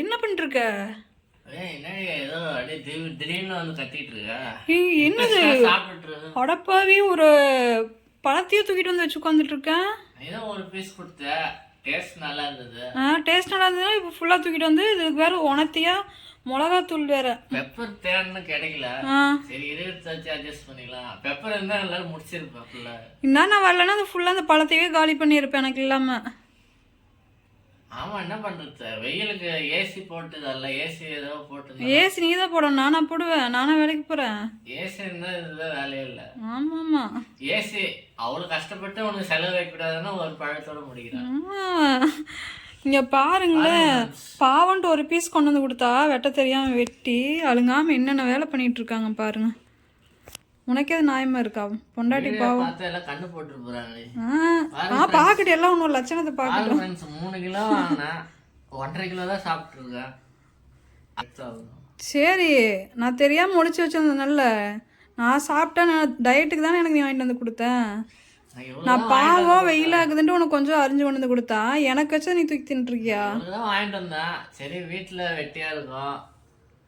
என்ன ஏய், என்னது. அடப்பாவி ஒரு பழத்தையும் தூக்கிட்டு வந்து வச்சு உட்காந்துட்டு இருக்கேன் டேஸ்ட் நல்லா இருந்தது. ஆ டேஸ்ட் நல்லா இருந்ததுன்னா இப்போ ஃபுல்லாக தூக்கிட்டு வந்து இதுக்கு வேற உணர்த்தியா? மிளகாத்தூள் வேற. பெப்பர் தேன்னு கிடைக்கல. சரி வச்சு அட்ஜஸ்ட் பண்ணிக்கலாம். பெப்பர் இருந்தா எல்லாரும் முடிச்சிருப்பேன் ஃபுல்லா இன்னும் நான் வரலன்னா அது ஃபுல்லாக அந்த பழத்தையே காலி பண்ணியிருப்பேன் எனக்கு இல்லாமல் ஆமா என்ன பண்றது? வெயிலுக்கு ஏசி போட்டுதல்ல ஏசி ஏதோ போட்டு ஏசி நீ தான் போடணும். நானா போடுவேன். நானா வேலைக்கு போகிறேன் ஏசி இருந்தா இதுதான் வேலையே இல்லை. ஆமாம். ஆமாம் ஏசி அவ்வளவு கஷ்டப்பட்டு உனக்கு செலவு வைக்கக்கூடாதுன்னா ஒரு பழத்தோட முடிக்கிறேன் இங்க பாருங்களேன் பாவன்ட்டு ஒரு பீஸ் கொண்டு வந்து கொடுத்தா வெட்ட தெரியாம வெட்டி அழுங்காம என்னென்ன வேலை பண்ணிட்டு இருக்காங்க பாருங்க. உனக்கே அது நியாயமா இருக்கா? பொண்டாட்டி பாவம். பார்த்தா எல்லாம் கண்ணு போட்டு போறாங்க ஆ பாக்கட்டு எல்லாம் உன்னோட லட்சணத்தை பாக்க பால் ஃப்ரெண்ட்ஸ் மூணு கிலோ வாங்கினேன் ஒன்றரை கிலோ தான் சாப்பிட்ருக்கேன் சரி நான் தெரியாம ஒளிச்சு வச்சிருந்தேன்ல நான் சாப்பிட்டேன் நான் டயட்டுக்கு தானே எனக்கு நீ வாங்கிட்டு வந்து கொடுத்தேன் நான் பாவம் வெயிலாகுதுன்ட்டு உனக்கு கொஞ்சம் அரிஞ்சு கொண்டு வந்து கொடுத்தா? எனக்கு வச்சா நீ தூக்கி தின்னுருக்கியா தான் வாங்கிட்டு வந்தேன் சரி வீட்டுல வெட்டியா இருக்கும்.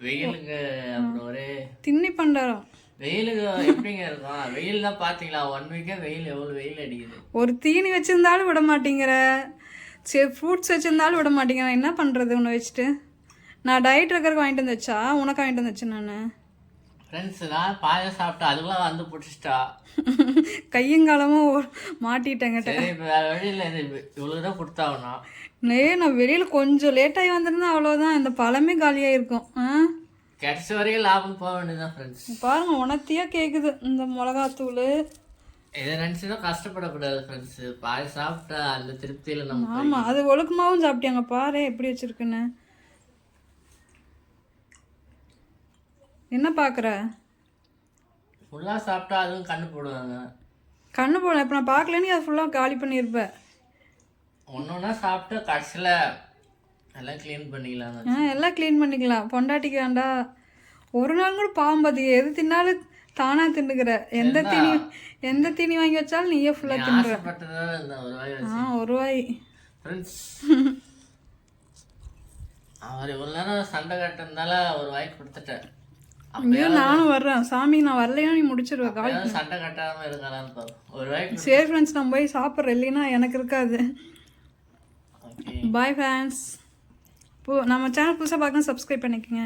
வெயிலுக்கு தின்னி பண்டாரம். வெயிலுக்கு எப்படிங்க இருக்கும்? வெயில் தான் பாத்தீங்களா ஒன் வீக்கே வெயில் எவ்வளவு வெயில் அடிக்குது? ஒரு தீனி வச்சிருந்தாலும் விட மாட்டேங்கிற. சரி ஃப்ரூட்ஸ் வச்சிருந்தாலும் விட மாட்டேங்கிற என்ன பண்ணுறது உன்னை வச்சுட்டு. நான் டயட் இருக்கிறதுக்கு வாங்கிட்டு வந்து வச்சா? உனக்கு வாங்கிட்டு வந்து வச்சேன் நான். ஃப்ரெண்ட்ஸ் நான் பாயம் சாப்பிட்டா அதுக்குலாம் வந்து பிடிச்சிட்டா? கையங்காலமும் மாட்டிட்டேங்கிட்ட சரி இப்போ வேற வழியில் இவ்வளோ தான் கொடுத்தாகணும். நே நான் வெளியில் கொஞ்சம் லேட்டாகி வந்திருந்தா அவ்வளோதான் இந்த பழமே காலியாக இருக்கும் ஆ? கிடைச்ச வரைக்கும் லாபம் போக வேண்டியதுதான் ஃப்ரெண்ட்ஸ் பாருங்க உனத்தியாக கேட்குது இந்த மிளகாத்தூள். இதை நினச்சி தான் கஷ்டப்படக்கூடாது ஃப்ரெண்ட்ஸ் பாய் சாப்பிட்டா அந்த திருப்தியில் நம்ம ஆமாம் அது ஒழுக்கமாகவும் சாப்பிட்டியாங்க பாரு எப்படி வச்சிருக்குன்னு. என்ன பார்க்குற ஃபுல்லாக சாப்பிட்டா அதுவும் கண்ணு போடுவாங்க. கண்ணு போன இப்போ நான் பார்க்கலன்னு அதை ஃபுல்லாக காலி பண்ணியிருப்பேன் ஒன்று ஒன்றா சாப்பிட்டு கடைசியில் எல்லாம் க்ளீன் பண்ணிக்கலாங்க ஆ எல்லாம் க்ளீன் பண்ணிக்கலாம். பொண்டாட்டிக்கு வேண்டா. ஒரு நாள் கூட பாவம் பாதி எது தின்னாலும் தானா தின்னுக்கிற. எந்த தீனி எந்த தீனி வாங்கி வச்சாலும் நீயே ஃபுல்லாக தின்னுற ஆ ஒரு வாய். அவர் இவ்வளோ நேரம் சண்டை கட்டிருந்தால ஒரு வாய் கொடுத்துட்டேன். ஐயோ நானும் வர்றேன். சாமி நான் வரலையோ நீ முடிச்சிருவ. கால் சண்டை கட்டாமல் இருக்கலாம்னு பார்ப்போம் ஒரு வாய் சரி ஃப்ரெண்ட்ஸ் நான் போய் சாப்பிட்றேன். இல்லைன்னா எனக்கு இருக்காது. பாய் ஃப்ரெண்ட்ஸ் நம்ம சேனல் புதுசாக பார்க்கணும் சப்ஸ்கிரைப் பண்ணிக்கோங்க